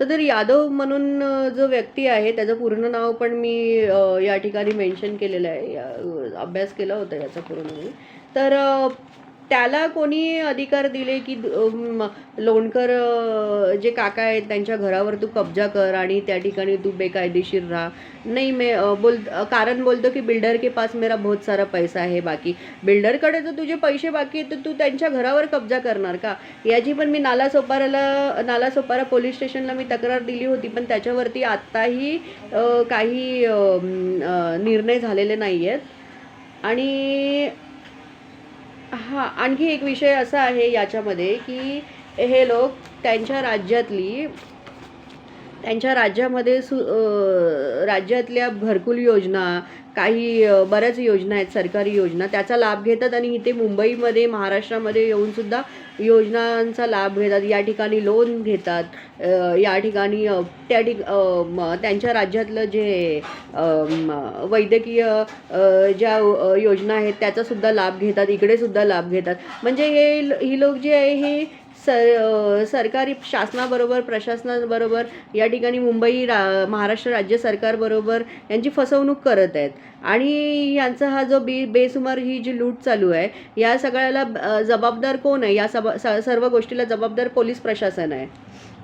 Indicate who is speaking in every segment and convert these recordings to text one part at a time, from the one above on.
Speaker 1: सदर यादव म्हणून जो व्यक्ती आहे त्याचं पूर्ण नाव पण मी या ठिकाणी मेन्शन केलेलं आहे. या, अभ्यास केला होता याचा पूर्ण मी तर त्याला कोणी अधिकार दिले की लोणकर जे काका आहेत त्यांच्या घरावर तू कब्जा कर आणि त्या ठिकाणी तू बेकायदेशीर राहा. नाही मे बोल कारण बोलतो की बिल्डर के पास मेरा बहुत सारा पैसा आहे बाकी. बिल्डरकडे जर तुझे पैसे बाकी आहेत तर तू त्यांच्या घरावर कब्जा करणार का? याची पण मी नाला सोपाराला नाला सोपारा पोलीस स्टेशनला मी तक्रार दिली होती पण त्याच्यावरती आत्ताही काही निर्णय झालेले नाही आहेत आणि हां आणखी एक विषय असा आहे याच्यामध्ये की हे लोक त्यांच्या राज्यातली त्यांच्या राज्यामध्ये सु राज्यातल्या घरकुल योजना काही बऱ्याच योजना आहेत सरकारी योजना त्याचा लाभ घेतात आणि इथे मुंबईमध्ये महाराष्ट्रामध्ये येऊन सुद्धा योजनांचा लाभ घेतात. या ठिकाणी लोन घेतात. या ठिकाणी त्या ठिक त्यांच्या राज्यातलं जे वैद्यकीय ज्या योजना आहेत त्याचासुद्धा लाभ घेतात. इकडेसुद्धा लाभ घेतात. म्हणजे हे ल- ही लोक जे आहे हे सर सरकारी शासनाबरोबर प्रशासनाबरोबर या ठिकाणी मुंबई रा महाराष्ट्र राज्य सरकारबरोबर यांची फसवणूक करत आहेत. आणि यांचा हा जो बे बेसुमार ही जी लूट चालू आहे या सगळ्याला जबाबदार कोण आहे? या सब सर्व गोष्टीला जबाबदार पोलीस प्रशासन आहे.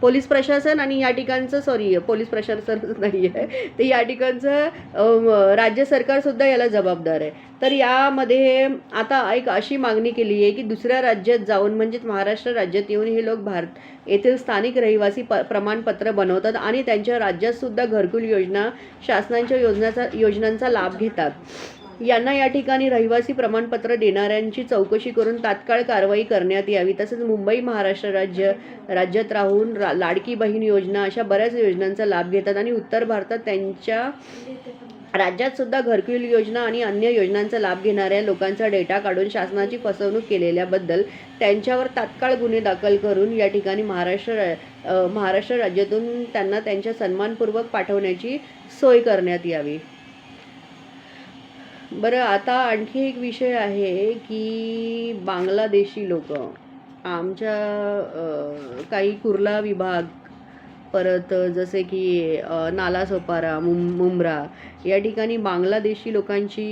Speaker 1: पोलीस प्रशासन आणि या ठिकाणचं सॉरी पोलीस प्रशासन नाही आहे तर या ठिकाणचं राज्य सरकारसुद्धा याला जबाबदार आहे. तर यामध्ये आता एक अशी मागणी केली आहे की दुसऱ्या राज्यात जाऊन म्हणजेच महाराष्ट्र राज्यात येऊन हे लोक भारत येथील स्थानिक रहिवासी प प्रमाणपत्र बनवतात आणि त्यांच्या राज्यातसुद्धा घरकुल योजना शासनाच्या योजनाचा योजनांचा लाभ घेतात. यांना या ठिकाणी रहिवासी प्रमाणपत्र देणाऱ्यांची चौकशी करून तात्काळ कारवाई करण्यात यावी. तसंच मुंबई महाराष्ट्र राज्य राज्यात राहून रा लाडकी बहीण योजना अशा बऱ्याच योजनांचा लाभ घेतात आणि उत्तर भारतात त्यांच्या राज्यात सुद्धा घरकुल योजना आणि अन्य योजनांचा लाभ घेणाऱ्या लोकांचा डेटा काढून शासनाची फसवणूक केलेल्याबद्दल त्यांच्यावर तात्काळ गुन्हे दाखल करून या ठिकाणी महाराष्ट्र महाराष्ट्र राज्यातून त्यांना त्यांच्या सन्मानपूर्वक पाठवण्याची सोय करण्यात यावी. बरं आता आणखी एक विषय आहे की बांगलादेशी लोक आमच्या काही कुर्ला विभाग परत जसे की नालासोपारा मुं मुंब्रा या ठिकाणी बांगलादेशी लोकांची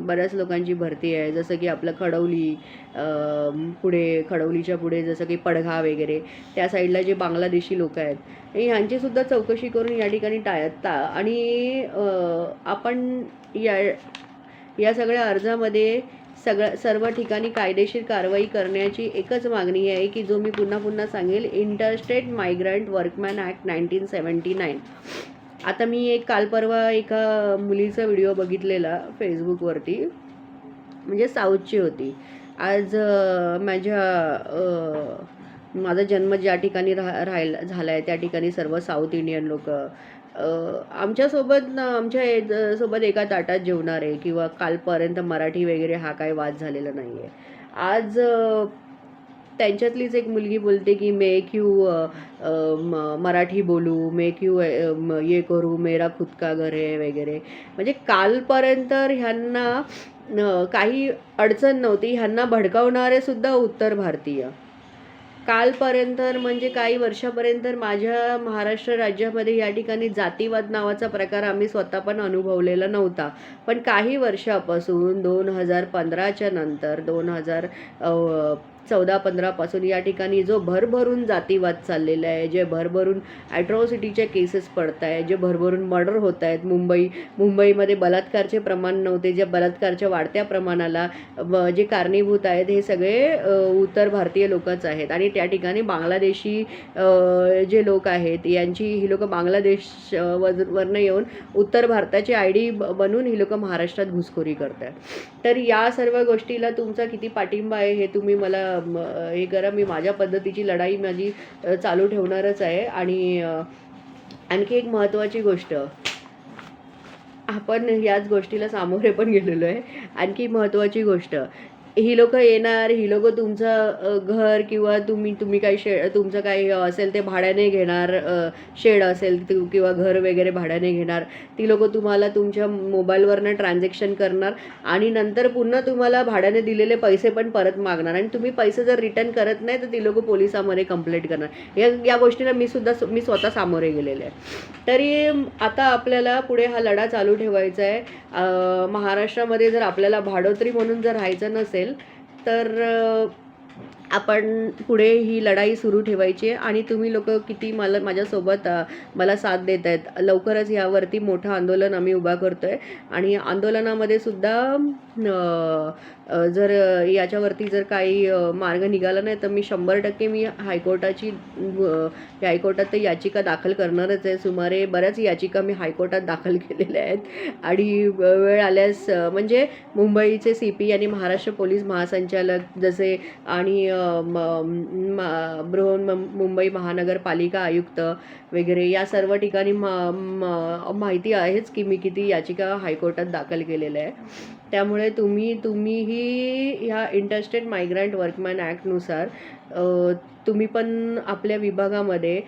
Speaker 1: बऱ्याच लोकांची भरती आहे. जसं की आपलं खडवली पुढे खडवलीच्या पुढे जसं की पडघा वगैरे त्या साईडला जे बांगलादेशी लोक आहेत ह्यांचीसुद्धा चौकशी करून या ठिकाणी टाळता आणि आपण या या सगळ्या अर्जामध्ये सगळं सर्व ठिकाणी कायदेशीर कारवाई करण्याची एकच मागणी आहे की जो मी पुन्हा पुन्हा सांगेल interstate migrant workman act nineteen seventy nine आता मी एक काल परवा एका मुलीचा व्हिडिओ बघितलेला फेसबुकवरती म्हणजे साऊथची होती. आज माझ्या माझा जन्म ज्या ठिकाणी राहा राहायला झाला आहे त्या ठिकाणी सर्व साऊथ इंडियन लोक आमच्यासोबत ना आमच्यासोबत एका ताटात जेवणार आहे किंवा कालपर्यंत मराठी वगैरे हा काही वाद झालेला नाही आहे आज त्यांच्यातलीच एक मुलगी बोलते की मे क्यू म- मराठी बोलू मे क्यू ये करू मेरा खुद का घर आहे वगैरे. म्हणजे कालपर्यंत ह्यांना काही अडचण नव्हती. ह्यांना भडकावणारे सुद्धा उत्तर भारतीय. कालपर्यंत म्हणजे काही वर्षापर्यंत माझ्या महाराष्ट्र राज्यामध्ये या ठिकाणी जातीवाद नावाचा प्रकार आम्ही स्वतः पण अनुभवलेला नव्हता. पण काही वर्षापासून दोन हजार पंधराच्या नंतर दोन हजार चौदा पंधरापासून या ठिकाणी जो भरभरून जातीवाद चाललेला आहे जे भरभरून ॲट्रॉसिटीचे केसेस पडत आहे जे भरभरून मर्डर होत आहेत. मुंबई मुंबईमध्ये बलात्कारचे प्रमाण नव्हते. जे बलात्कारच्या वाढत्या प्रमाणाला जे कारणीभूत आहेत हे सगळे उत्तर भारतीय लोकच आहेत. आणि त्या ठिकाणी बांगलादेशी जे लोक आहेत यांची ही लोकं बांगलादेश वरनं येऊन उत्तर भारताची आय डी बनून ही लोकं महाराष्ट्रात घुसखोरी करतात तर या सर्व गोष्टीला तुमचा किती पाठिंबा आहे हे तुम्ही मला हे करा मी माझ्या पद्धतीची लढाई माझी चालू ठेवणारच आहे. आणि आणखी एक महत्त्वाची गोष्ट आपण याच गोष्टीला सामोरे पण गेलेलो आहे. आणखी महत्त्वाची गोष्ट ही लोकं येणार ही लोकं तुमचं घर किंवा तुम्ही तुम्ही काही शे तुमचं काही असेल ते भाड्याने घेणार शेड असेल किंवा घर वगैरे भाड्याने घेणार ती लोकं तुम्हाला तुमच्या मोबाईलवरनं ट्रान्झॅक्शन करणार आणि नंतर पुन्हा तुम्हाला भाड्याने दिलेले पैसे पण परत मागणार आणि तुम्ही पैसे जर रिटर्न करत नाही तर ती लोकं पोलिसामध्ये कंप्लेंट करणार. या या गोष्टीला मी सुद्धा मी स्वतः सामोरे गेलेले आहे. तरी आता आपल्याला पुढे हा लढा चालू ठेवायचा आहे. महाराष्ट्रामध्ये जर आपल्याला भाडोत्री म्हणून जर राहायचं नसेल तर आपण पुढे ही लढाई सुरू ठेवायची आहे. आणि तुम्ही लोक किती मला माझ्यासोबत मला साथ देत आहेत लवकरच यावरती मोठं आंदोलन आम्ही उभा करतो आहे आणि आंदोलनामध्ये सुद्धा जर याच्यावरती जर काही मार्ग निघाला नाही तर मी शंभर टक्के मी हायकोर्टाची हायकोर्टात तर याचिका दाखल करणारच आहे. सुमारे बऱ्याच याचिका मी हायकोर्टात दाखल केलेल्या आहेत. आणि वेळ आल्यास म्हणजे मुंबईचे सी पी आणि महाराष्ट्र पोलीस महासंचालक जसे आणि म- म- बृहन मं- मुंबई महानगरपालिका आयुक्त वगैरे या सर्व ठिकाणी मा- माहिती आहेच की मी किती याचिका हायकोर्टात दाखल केलेल्या आहे त्यामुळे तुम्ही तुम्हीही ह्या इंटरस्टेट मायग्रंट वर्कमॅन ॲक्टनुसार तुम्ही पण आपल्या विभागामध्ये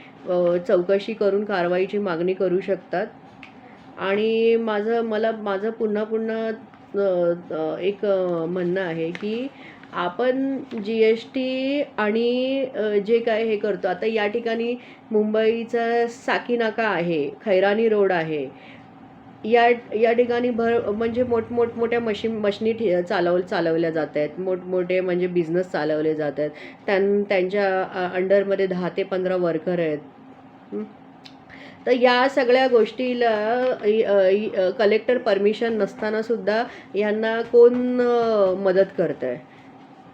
Speaker 1: चौकशी करून कारवाईची मागणी करू शकतात. आणि माझं मला माझं पुन्हा पुन्हा एक म्हणणं आहे की आपण जी एस टी आणि जे काय हे करतो आता या ठिकाणी मुंबईचा साकीनाका आहे खैरानी रोड आहे. या या ठिकाणी भर म्हणजे मोठमोठमोठ्या मशीन मशनी ठे चालव चालवल्या जात आहेत. मोठमोठे म्हणजे बिझनेस चालवले जात आहेत. त्यां त्यांच्या अंडरमध्ये दहा ते पंधरा वर्कर आहेत. तर या सगळ्या गोष्टीला कलेक्टर परमिशन नसताना सुद्धा यांना कोण मदत करतं आहे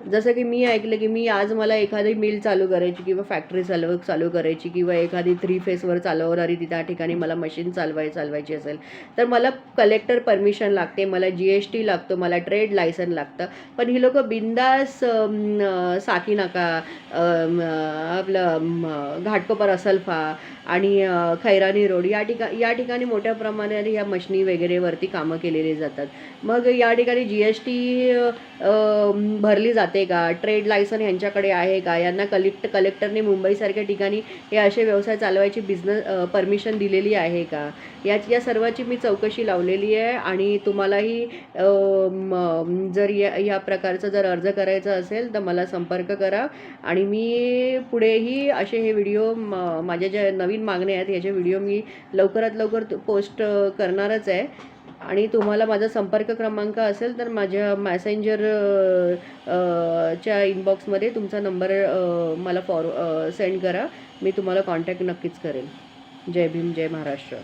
Speaker 1: जसं की मी ऐकलं की मी आज मला एखादी मिल चालू करायची किंवा फॅक्टरी चालव चालू करायची किंवा एखादी थ्री फेसवर चालवणारी ती त्या ठिकाणी मला मशीन चालवाय चालवायची असेल तर मला कलेक्टर परमिशन लागते मला जी एस टी लागतो मला ट्रेड लायसन लागतं. पण ही लोकं बिंदास साकी नाका आपलं घाटकोपर असलफा आणि खैरानी रोड या ठिका या ठिकाणी मोठ्या प्रमाणात या मशनी वगैरेवरती कामं केलेली जातात. मग या ठिकाणी जी एस टी भरली जाते. का? ट्रेड लायसन यांच्याकडे आहे का? यांना कलेक्ट कलेक्टरने मुंबईसारख्या ठिकाणी हे असे व्यवसाय चालवायची बिझनेस परमिशन दिलेली आहे का? या या सर्वाची मी चौकशी लावलेली आहे आणि तुम्हालाही जर या या प्रकारचा जर अर्ज करायचा असेल तर मला संपर्क करा आणि मी पुढेही असे हे व्हिडिओ म- माझ्या ज्या नवीन मागण्या आहेत ह्याचे व्हिडिओ मी लवकरात लवकर पोस्ट करणारच आहे. आणि तुम्हाला माझा संपर्क क्रमांक असेल तर माझ्या मॅसेंजर च्या इनबॉक्समध्ये तुमचा नंबर मला फॉर सेंड करा. मी तुम्हाला कॉन्टॅक्ट नक्कीच करेन. जय भीम जय महाराष्ट्र.